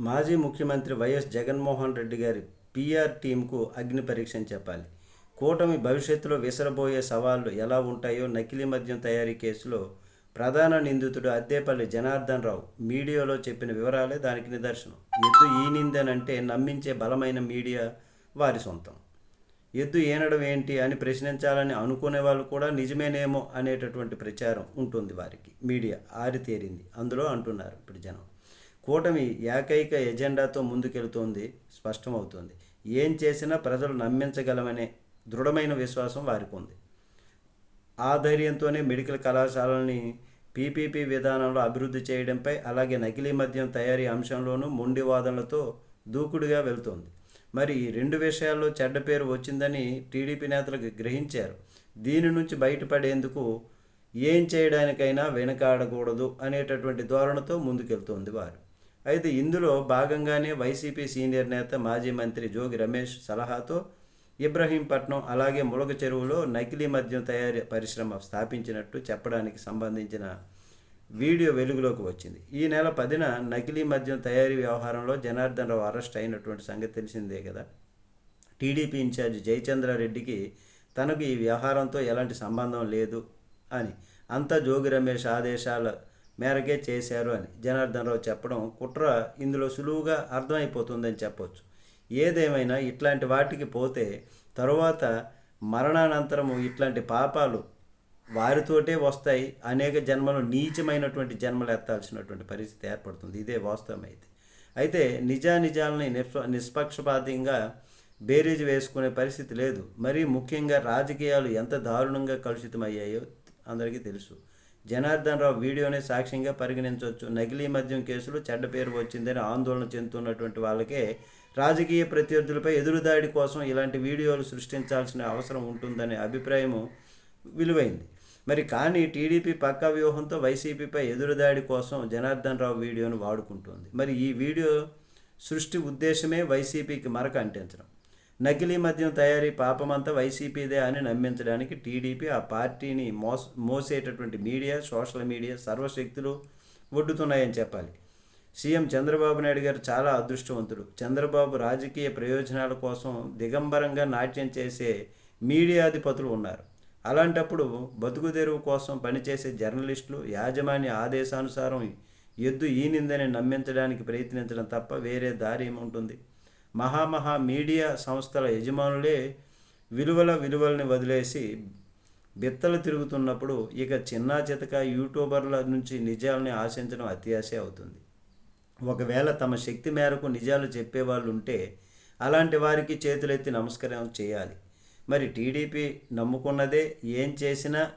మాజీ ముఖ్యమంత్రి వైఎస్ జగన్మోహన్ రెడ్డి గారి పీఆర్ టీంకు అగ్ని పరీక్ష చెప్పాలి. కూటమి భవిష్యత్తులో విసరబోయే సవాళ్ళు ఎలా ఉంటాయో నకిలీ మద్యం తయారీ కేసులో ప్రధాన నిందితుడు అద్దేపల్లి జనార్దన్ రావు మీడియాలో చెప్పిన వివరాలే దానికి నిదర్శనం. ఎద్దు ఈ నిందనంటే నమ్మించే బలమైన మీడియా వారి సొంతం. ఎద్దు ఏనడం ఏంటి అని ప్రశ్నించాలని అనుకునే వాళ్ళు కూడా నిజమేనేమో అనేటటువంటి ప్రచారం ఉంటుంది వారికి. మీడియా ఆరితేరింది. అందులో అంటున్నారు ఇప్పుడు జనం. కూటమి ఏకైక ఎజెండాతో ముందుకెళ్తోంది స్పష్టమవుతోంది. ఏం చేసినా ప్రజలు నమ్మించగలమనే దృఢమైన విశ్వాసం వారికి ఉంది ఆ ధైర్యంతోనే మెడికల్ కళాశాలని పీపీపీ విధానంలో అభివృద్ధి చేయడంపై అలాగే నకిలీ మద్యం తయారీ అంశంలోనూ మొండి వాదనలతో దూకుడుగా వెళ్తోంది. మరి ఈ రెండు విషయాల్లో చెడ్డ పేరు వచ్చిందని టీడీపీ నేతలు గ్రహించారు. దీని నుంచి బయటపడేందుకు ఏం చేయడానికైనా వెనకాడకూడదు అనేటటువంటి ధోరణితో ముందుకెళ్తోంది వారు. అయితే ఇందులో భాగంగానే వైసీపీ సీనియర్ నేత మాజీ మంత్రి జోగి రమేష్ సలహాతో ఇబ్రహీంపట్నం అలాగే ములగ చెరువులో నకిలీ మద్యం తయారీ పరిశ్రమ స్థాపించినట్టు చెప్పడానికి సంబంధించిన వీడియో వెలుగులోకి వచ్చింది. ఈ నెల పదిన నకిలీ మద్యం తయారీ వ్యవహారంలో జనార్దన్ రావు అరెస్ట్ అయినటువంటి సంగతి తెలిసిందే కదా. టీడీపీ ఇన్ఛార్జ్ జయచంద్రారెడ్డికి తనకు ఈ వ్యవహారంతో ఎలాంటి సంబంధం లేదు అని అంతా జోగి రమేష్ ఆదేశాల మేరకే చేశారు అని జనార్దన్ రావు చెప్పడం కుట్ర ఇందులో సులువుగా అర్థమైపోతుందని చెప్పొచ్చు. ఏదేమైనా ఇట్లాంటి వాటికి పోతే తరువాత మరణానంతరము ఇట్లాంటి పాపాలు వారితోటే వస్తాయి. అనేక జన్మలు నీచమైనటువంటి జన్మలు ఎత్తాల్సినటువంటి పరిస్థితి ఏర్పడుతుంది. ఇదే వాస్తవం అయితే. అయితే నిజానిజాలని నిష్ప నిష్పక్షపాతంగా బేరీజ్ వేసుకునే పరిస్థితి లేదు. మరీ ముఖ్యంగా రాజకీయాలు ఎంత దారుణంగా కలుషితమయ్యాయో అందరికీ తెలుసు. జనార్దన్ రావు వీడియోనే సాక్ష్యంగా పరిగణించవచ్చు. నకిలీ మద్యం కేసులో చెడ్డ పేరు వచ్చిందని ఆందోళన చెందుతున్నటువంటి వాళ్ళకే రాజకీయ ప్రత్యర్థులపై ఎదురుదాడి కోసం ఇలాంటి వీడియోలు సృష్టించాల్సిన అవసరం ఉంటుందనే అభిప్రాయము విలువైంది. మరి కానీ టీడీపీ పక్క వ్యూహంతో వైసీపీపై ఎదురుదాడి కోసం జనార్దన్ రావు వీడియోను వాడుకుంటోంది. మరి ఈ వీడియో సృష్టి ఉద్దేశమే వైసీపీకి మరక అంటించడం. నకిలీ మద్యం తయారీ పాపమంతా వైసీపీదే అని నమ్మించడానికి టీడీపీ ఆ పార్టీని మోస మోసేటటువంటి మీడియా సోషల్ మీడియా సర్వశక్తులు ఒడ్డుతున్నాయని చెప్పాలి. సీఎం చంద్రబాబు నాయుడు గారు చాలా అదృష్టవంతుడు. చంద్రబాబు రాజకీయ ప్రయోజనాల కోసం దిగంబరంగా నాట్యం చేసే మీడియాధిపతులు ఉన్నారు. అలాంటప్పుడు బతుకు తెరువు కోసం పనిచేసే జర్నలిస్టులు యాజమాన్య ఆదేశానుసారం ఎద్దు ఈనిందని నమ్మించడానికి ప్రయత్నించడం తప్ప వేరే దారి ఏముంటుంది? మహామహా మీడియా సంస్థల యజమానులే విలువల విలువల్ని వదిలేసి బిత్తలు తిరుగుతున్నప్పుడు ఇక చిన్నా చితక యూట్యూబర్ల నుంచి నిజాలని ఆశించడం అత్యాశే అవుతుంది. ఒకవేళ తమ శక్తి మేరకు నిజాలు చెప్పేవాళ్ళు ఉంటే అలాంటి వారికి చేతులెత్తి నమస్కారం చేయాలి. మరి టీడీపీ నమ్ముకున్నదే ఏం చేసినా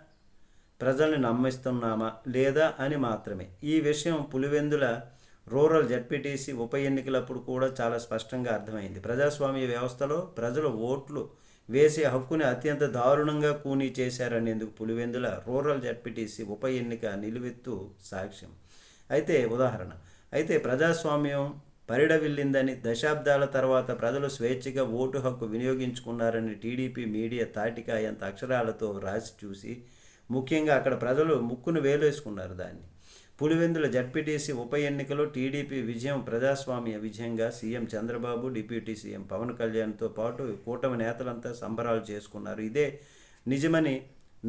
ప్రజల్ని నమ్మిస్తున్నామా లేదా అని మాత్రమే. ఈ విషయం పులివెందుల రూరల్ జడ్పీటీసీ ఉప ఎన్నికలప్పుడు కూడా చాలా స్పష్టంగా అర్థమైంది. ప్రజాస్వామ్య వ్యవస్థలో ప్రజలు ఓట్లు వేసే హక్కుని అత్యంత దారుణంగా కూనీ చేశారనేందుకు పులివెందుల రూరల్ జడ్పీటీసీ ఉప ఎన్నిక నిలువెత్తు సాక్ష్యం. అయితే ఉదాహరణ అయితే ప్రజాస్వామ్యం పరిడవిల్లిందని దశాబ్దాల తర్వాత ప్రజలు స్వేచ్ఛగా ఓటు హక్కు వినియోగించుకున్నారని టీడీపీ మీడియా తాటికాయంత అక్షరాలతో రాసి చూసి ముఖ్యంగా అక్కడ ప్రజలు ముక్కును వేలేసుకున్నారు దాన్ని. పులివెందుల జడ్పీటీసీ ఉప ఎన్నికలో టీడీపీ విజయం ప్రజాస్వామ్య విజయంగా CM Chandrababu deputy CM Pawan కళ్యాణ్తో పాటు కూటమి నేతలంతా సంబరాలు చేసుకున్నారు. ఇదే నిజమని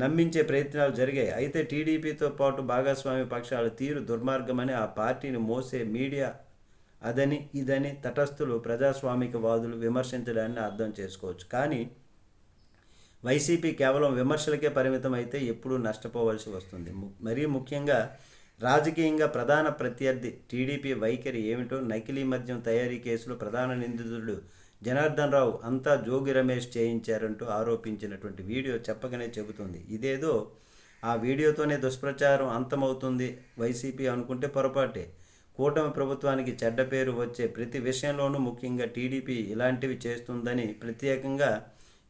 నమ్మించే ప్రయత్నాలు జరిగాయి. అయితే టీడీపీతో పాటు భాగస్వామి పక్షాల తీరు దుర్మార్గమని ఆ పార్టీని మోసే మీడియా అదని ఇదని తటస్థులు ప్రజాస్వామికవాదులు విమర్శించడాన్ని అర్థం చేసుకోవచ్చు. కానీ వైసీపీ కేవలం విమర్శలకే పరిమితం అయితే ఎప్పుడూ నష్టపోవలసి వస్తుంది. మరీ ముఖ్యంగా రాజకీయంగా ప్రధాన ప్రత్యర్థి టీడీపీ వైఖరి ఏమిటో నకిలీ మద్యం తయారీ కేసులో ప్రధాన నిందితుడు జనార్దన్ రావు అంతా జోగి రమేష్ చేయించారంటూ ఆరోపించినటువంటి వీడియో చెప్పగానే చెబుతుంది. ఇదేదో ఆ వీడియోతోనే దుష్ప్రచారం అంతమవుతుంది వైసీపీ అనుకుంటే పొరపాటే. కూటమి ప్రభుత్వానికి చెడ్డ పేరు వచ్చే ప్రతి విషయంలోనూ ముఖ్యంగా టీడీపీ ఇలాంటివి చేస్తుందని ప్రత్యేకంగా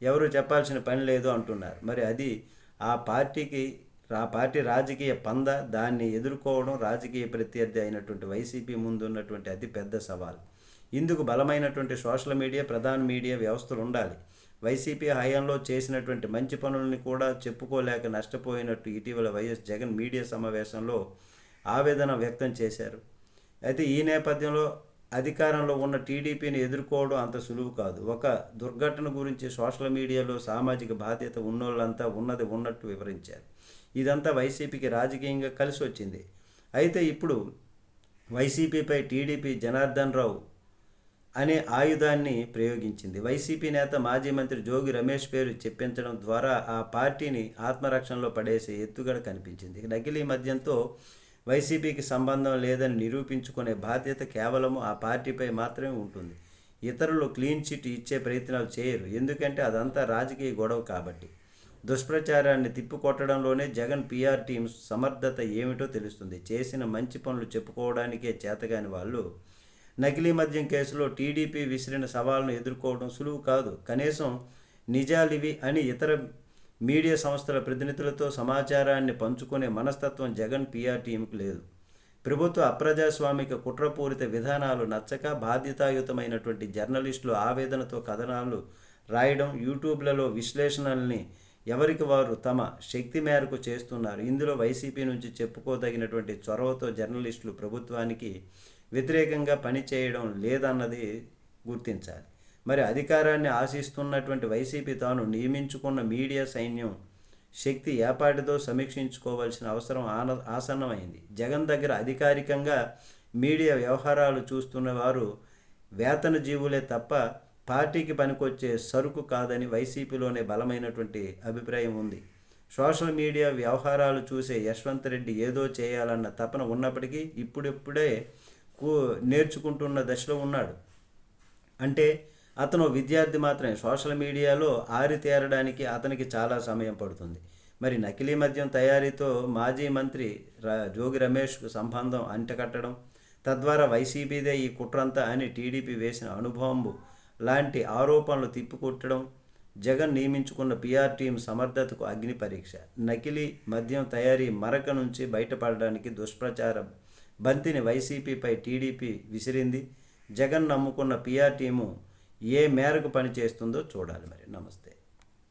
ఎవరు చెప్పాల్సిన పని లేదు అంటున్నారు. మరి అది ఆ పార్టీకి ఆ పార్టీ రాజకీయ పంద దాన్ని ఎదుర్కోవడం రాజకీయ ప్రత్యర్థి అయినటువంటి వైసీపీ ముందున్నటువంటి అతి పెద్ద సవాల్. ఇందుకు బలమైనటువంటి సోషల్ మీడియా ప్రధాన మీడియా వ్యవస్థలు ఉండాలి. వైసీపీ హయాంలో చేసినటువంటి మంచి పనులని కూడా చెప్పుకోలేక నష్టపోయినట్టు ఇటీవల వైఎస్ జగన్ మీడియా సమావేశంలో ఆవేదన వ్యక్తం చేశారు. అయితే ఈ నేపథ్యంలో అధికారంలో ఉన్న టీడీపీని ఎదుర్కోవడం అంత సులువు కాదు. ఒక దుర్ఘటన గురించి సోషల్ మీడియాలో సామాజిక బాధ్యత ఉన్నోళ్ళంతా ఉన్నది ఉన్నట్టు వివరించారు. ఇదంతా వైసీపీకి రాజకీయంగా కలిసి వచ్చింది. అయితే ఇప్పుడు వైసీపీపై టీడీపీ జనార్దన్ రావు అనే ఆయుధాన్ని ప్రయోగించింది. వైసీపీ నేత మాజీ మంత్రి జోగి రమేష్ పేరు చెప్పించడం ద్వారా ఆ పార్టీని ఆత్మరక్షణలో పడేసే ఎత్తుగడ కనిపించింది. నకిలీ మద్యంతో వైసీపీకి సంబంధం లేదని నిరూపించుకునే బాధ్యత కేవలం ఆ పార్టీపై మాత్రమే ఉంటుంది. ఇతరులు క్లీన్ చిట్ ఇచ్చే ప్రయత్నాలు చేయరు. ఎందుకంటే అదంతా రాజకీయ గొడవ కాబట్టి. దుష్ప్రచారాన్ని తిప్పికొట్టడంలోనే జగన్ పీఆర్ టీం సమర్థత ఏమిటో తెలుస్తుంది. చేసిన మంచి పనులు చెప్పుకోవడానికే చేతగాని వాళ్ళు నకిలీ మద్యం కేసులో టీడీపీ విసిరిన సవాళ్ళను ఎదుర్కోవడం సులువు కాదు. కనీసం నిజాలివి అని ఇతర మీడియా సంస్థల ప్రతినిధులతో సమాచారాన్ని పంచుకునే మనస్తత్వం జగన్ పీఆర్ టీంకు లేదు. ప్రభుత్వ అప్రజాస్వామిక కుట్రపూరిత విధానాలు నచ్చక బాధ్యతాయుతమైనటువంటి జర్నలిస్టులు ఆవేదనతో కథనాలు రాయడం యూట్యూబ్లలో విశ్లేషణల్ని ఎవరికి వారు తమ శక్తి మేరకు చేస్తున్నారు ఇందులో వైసీపీ నుంచి చెప్పుకోదగినటువంటి చొరవతో జర్నలిస్టులు ప్రభుత్వానికి వ్యతిరేకంగా పనిచేయడం లేదన్నది గుర్తించాలి. మరి అధికారాన్ని ఆశిస్తున్నటువంటి వైసీపీ తాను నియమించుకున్న మీడియా సైన్యం శక్తి ఏపాటితో సమీక్షించుకోవాల్సిన అవసరం ఆన ఆసన్నమైంది. జగన్ దగ్గర అధికారికంగా మీడియా వ్యవహారాలు చూస్తున్న వారు వేతన జీవులే తప్ప పార్టీకి పనికొచ్చే సరుకు కాదని వైసీపీలోనే బలమైనటువంటి అభిప్రాయం ఉంది. సోషల్ మీడియా వ్యవహారాలు చూసే యశ్వంత్ రెడ్డి ఏదో చేయాలన్న తపన ఉన్నప్పటికీ ఇప్పుడిప్పుడే కూ నేర్చుకుంటున్న దశలో ఉన్నాడు. అంటే అతను విద్యార్థి మాత్రమే. సోషల్ మీడియాలో ఆరితేరడానికి అతనికి చాలా సమయం పడుతుంది. మరి నకిలీ మద్యం తయారీతో మాజీ మంత్రి జోగి రమేష్కు సంబంధం అంటకట్టడం తద్వారా వైసీపీదే ఈ కుట్రంతా అని టీడీపీ వేసిన అనుభవంబు లాంటి ఆరోపణలు తిప్పికొట్టడం జగన్ నియమించుకున్న పీఆర్ టీం సమర్థతకు అగ్ని పరీక్ష నకిలీ మద్యం తయారీ మరక నుంచి బయటపడడానికి దుష్ప్రచారం బంతిని వైసీపీపై టీడీపీ విసిరింది. జగన్ నమ్ముకున్న పీఆర్ టీము ఏ మేరకు పనిచేస్తుందో చూడాలి మరి. నమస్తే.